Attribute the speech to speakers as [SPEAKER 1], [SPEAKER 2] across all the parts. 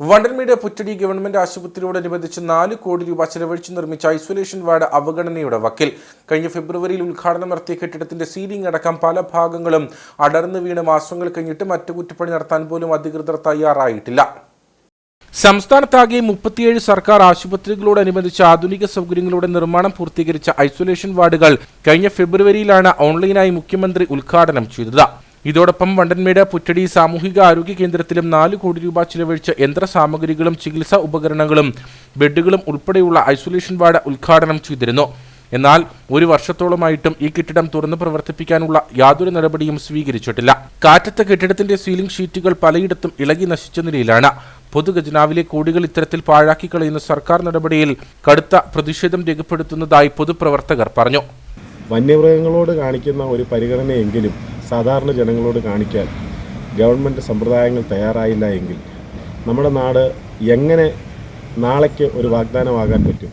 [SPEAKER 1] Vandanmedu Puttady government ആശുപത്രിയോടനുബന്ധിച്ച് നാല് കോടി രൂപ ചെലവഴിച്ച് നിർമ്മിച്ച ഐസൊലേഷൻ വാർഡ് അവഗണനയുടെ വക്കിൽ. കഴിഞ്ഞ ഫെബ്രുവരിയിൽ ഉദ്ഘാടനം നടത്തിയ കെട്ടിടത്തിന്റെ സീലിംഗ് അടക്കം പല ഭാഗങ്ങളും അടർന്നു വീണ് മാസങ്ങൾ കഴിഞ്ഞിട്ട് മറ്റു കുറ്റപ്പണി നടത്താൻ പോലും അധികൃതർ തയ്യാറായിട്ടില്ല. സംസ്ഥാനത്താകെ മുപ്പത്തിയേഴ് സർക്കാർ ആശുപത്രികളോടനുബന്ധിച്ച് ആധുനിക സൗകര്യങ്ങളുടെ നിർമ്മാണം പൂർത്തീകരിച്ച ഐസൊലേഷൻ വാർഡുകൾ കഴിഞ്ഞ ഫെബ്രുവരിയിലാണ് ഓൺലൈനായി മുഖ്യമന്ത്രി ഉദ്ഘാടനം ചെയ്തത്. ഇതോടൊപ്പം വണ്ടൻമേട് പുറ്റടി സാമൂഹിക ആരോഗ്യ കേന്ദ്രത്തിലും നാല് കോടി രൂപ ചിലവഴിച്ച യന്ത്ര സാമഗ്രികളും ചികിത്സാ ഉപകരണങ്ങളും ബെഡുകളും ഉൾപ്പെടെയുള്ള ഐസൊലേഷൻ വാർഡ് ഉദ്ഘാടനം ചെയ്തിരുന്നു. എന്നാൽ ഒരു വർഷത്തോളമായിട്ടും ഈ കെട്ടിടം തുറന്നു പ്രവർത്തിപ്പിക്കാനുള്ള യാതൊരു നടപടിയും സ്വീകരിച്ചിട്ടില്ല. കാറ്റത്തെ കെട്ടിടത്തിന്റെ സീലിംഗ് ഷീറ്റുകൾ പലയിടത്തും ഇളകി നശിച്ച നിലയിലാണ്. പൊതുഖജനാവിലെ കോടികൾ ഇത്തരത്തിൽ പാഴാക്കി കളയുന്ന സർക്കാർ നടപടിയിൽ കടുത്ത പ്രതിഷേധം രേഖപ്പെടുത്തുന്നതായി പൊതുപ്രവർത്തകർ പറഞ്ഞു.
[SPEAKER 2] വന്യമൃഗങ്ങളോട് കാണിക്കുന്ന ഒരു പരിഗണനയെങ്കിലും സാധാരണ ജനങ്ങളോട് കാണിക്കാൻ ഗവൺമെന്റ് സമ്പ്രദായങ്ങൾ തയ്യാറായില്ല എങ്കിൽ നമ്മുടെ നാട് എങ്ങനെ നാളേക്ക് ഒരു വാഗ്ദാനമാകാൻ പറ്റും?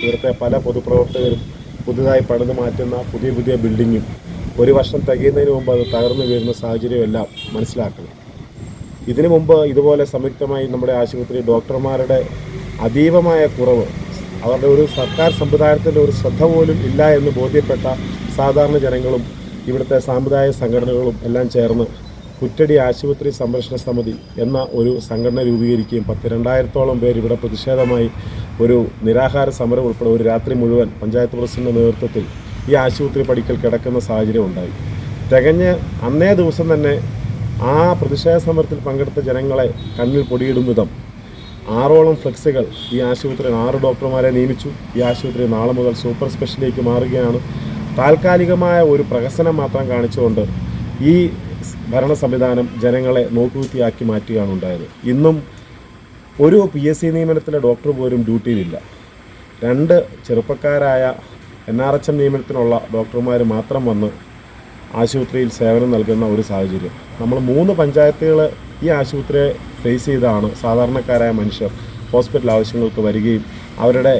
[SPEAKER 2] ഇവിടുത്തെ പല പൊതുപ്രവർത്തകരും പുതുതായി പണിത് മാറ്റുന്ന പുതിയ പുതിയ ബിൽഡിങ്ങും ഒരു വർഷം തികയുന്നതിന് മുമ്പ് അത് തകർന്നു വീഴുന്ന സാഹചര്യമെല്ലാം മനസ്സിലാക്കണം. ഇതിനു മുമ്പ് ഇതുപോലെ സംയുക്തമായി നമ്മുടെ ആശുപത്രി ഡോക്ടർമാരുടെ അതീവമായ കുറവ് അവരുടെ ഒരു സർക്കാർ സമ്പ്രദായത്തിന്റെ ഒരു ശ്രദ്ധ പോലും ഇല്ല എന്ന് ബോധ്യപ്പെട്ട സാധാരണ ജനങ്ങളും ഇവിടുത്തെ സാമുദായിക സംഘടനകളും എല്ലാം ചേർന്ന് കുറ്റടി ആശുപത്രി സംരക്ഷണ സമിതി എന്ന ഒരു സംഘടന രൂപീകരിക്കുകയും പത്ത് രണ്ടായിരത്തോളം പേർ ഇവിടെ പ്രതിഷേധമായി ഒരു നിരാഹാര സമരം ഉൾപ്പെടെ ഒരു രാത്രി മുഴുവൻ പഞ്ചായത്ത് പ്രസിഡന്റിന്റെ നേതൃത്വത്തിൽ ഈ ആശുപത്രി പടിക്കൽ കിടക്കുന്ന സാഹചര്യം ഉണ്ടായി. തികഞ്ഞ് അന്നേ ദിവസം തന്നെ ആ പ്രതിഷേധ സമരത്തിൽ പങ്കെടുത്ത ജനങ്ങളെ കണ്ണിൽ പൊടിയിടും വിധം ആറോളം ഫ്ലെക്സുകൾ ഈ ആശുപത്രിയിൽ ആറ് ഡോക്ടർമാരെ നിയമിച്ചു. ഈ ആശുപത്രി നാളെ മുതൽ സൂപ്പർ സ്പെഷ്യലിലേക്ക് മാറുകയാണ്. താൽക്കാലികമായ ഒരു പ്രഹസനം മാത്രം കാണിച്ചുകൊണ്ട് ഈ ഭരണ സംവിധാനം ജനങ്ങളെ നോക്കുകുത്തിയാക്കി മാറ്റുകയാണ് ഉണ്ടായത്. ഇന്നും ഒരു പി എസ് സി നിയമനത്തിലെ ഡോക്ടർ പോലും ഡ്യൂട്ടിയിലില്ല രണ്ട് ചെറുപ്പക്കാരായ എൻ ആർ എച്ച് എം നിയമനത്തിനുള്ള ഡോക്ടർമാർ മാത്രം വന്ന് ആശുപത്രിയിൽ സേവനം നൽകുന്ന ഒരു സാഹചര്യം. നമ്മൾ മൂന്ന് പഞ്ചായത്തുകൾ ഈ ആശുപത്രിയെ ഫേസ് ചെയ്താണ്. സാധാരണക്കാരായ മനുഷ്യർ ഹോസ്പിറ്റൽ ആവശ്യങ്ങൾക്ക് വരികയും അവരുടെ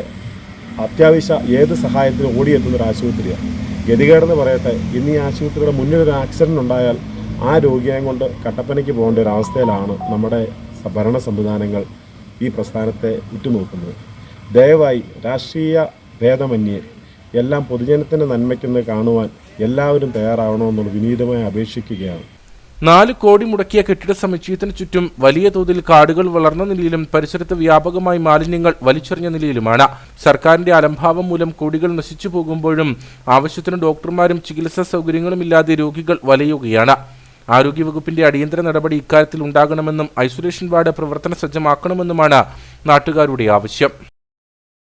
[SPEAKER 2] അത്യാവശ്യ ഏത് സഹായത്തിനും ഓടിയെത്തുന്ന ആശുപത്രിയാണ്. ഗതികേടെന്ന് പറയട്ടെ ഇന്ന് ഈ ആശുപത്രിയുടെ മുന്നിൽ ഒരു ആക്സിഡന്റ് ഉണ്ടായാൽ ആ രോഗിയെയും കൊണ്ട് കട്ടപ്പനയ്ക്ക് പോകേണ്ട ഒരു അവസ്ഥയിലാണ് നമ്മുടെ ഭരണ സംവിധാനങ്ങൾ ഈ പ്രസ്ഥാനത്തെ ഉറ്റുനോക്കുന്നത്. ദയവായി രാഷ്ട്രീയ ഭേദമന്യേ എല്ലാം പൊതുജനത്തിന്റെ നന്മയ്ക്കെന്ന് കാണുവാൻ എല്ലാവരും തയ്യാറാവണമെന്നുള്ള വിനീതമായി അപേക്ഷിക്കുകയാണ്.
[SPEAKER 1] നാല് കോടി മുടക്കിയ കെട്ടിട സമുച്ചയത്തിന് ചുറ്റും വലിയ തോതിൽ കാടുകൾ വളർന്ന നിലയിലും പരിസരത്ത് വ്യാപകമായി മാലിന്യങ്ങൾ വലിച്ചെറിഞ്ഞ നിലയിലുമാണ്. സർക്കാരിന്റെ അലംഭാവം മൂലം കോടികൾ നശിച്ചു പോകുമ്പോഴും ആവശ്യത്തിന് ഡോക്ടർമാരും ചികിത്സാ സൗകര്യങ്ങളും ഇല്ലാതെ രോഗികൾ വലയുകയാണ്. ആരോഗ്യവകുപ്പിന്റെ അടിയന്തര നടപടി ഇക്കാര്യത്തിൽ ഉണ്ടാകണമെന്നും ഐസൊലേഷൻ വാർഡ് പ്രവർത്തന സജ്ജമാക്കണമെന്നുമാണ് നാട്ടുകാരുടെ ആവശ്യം.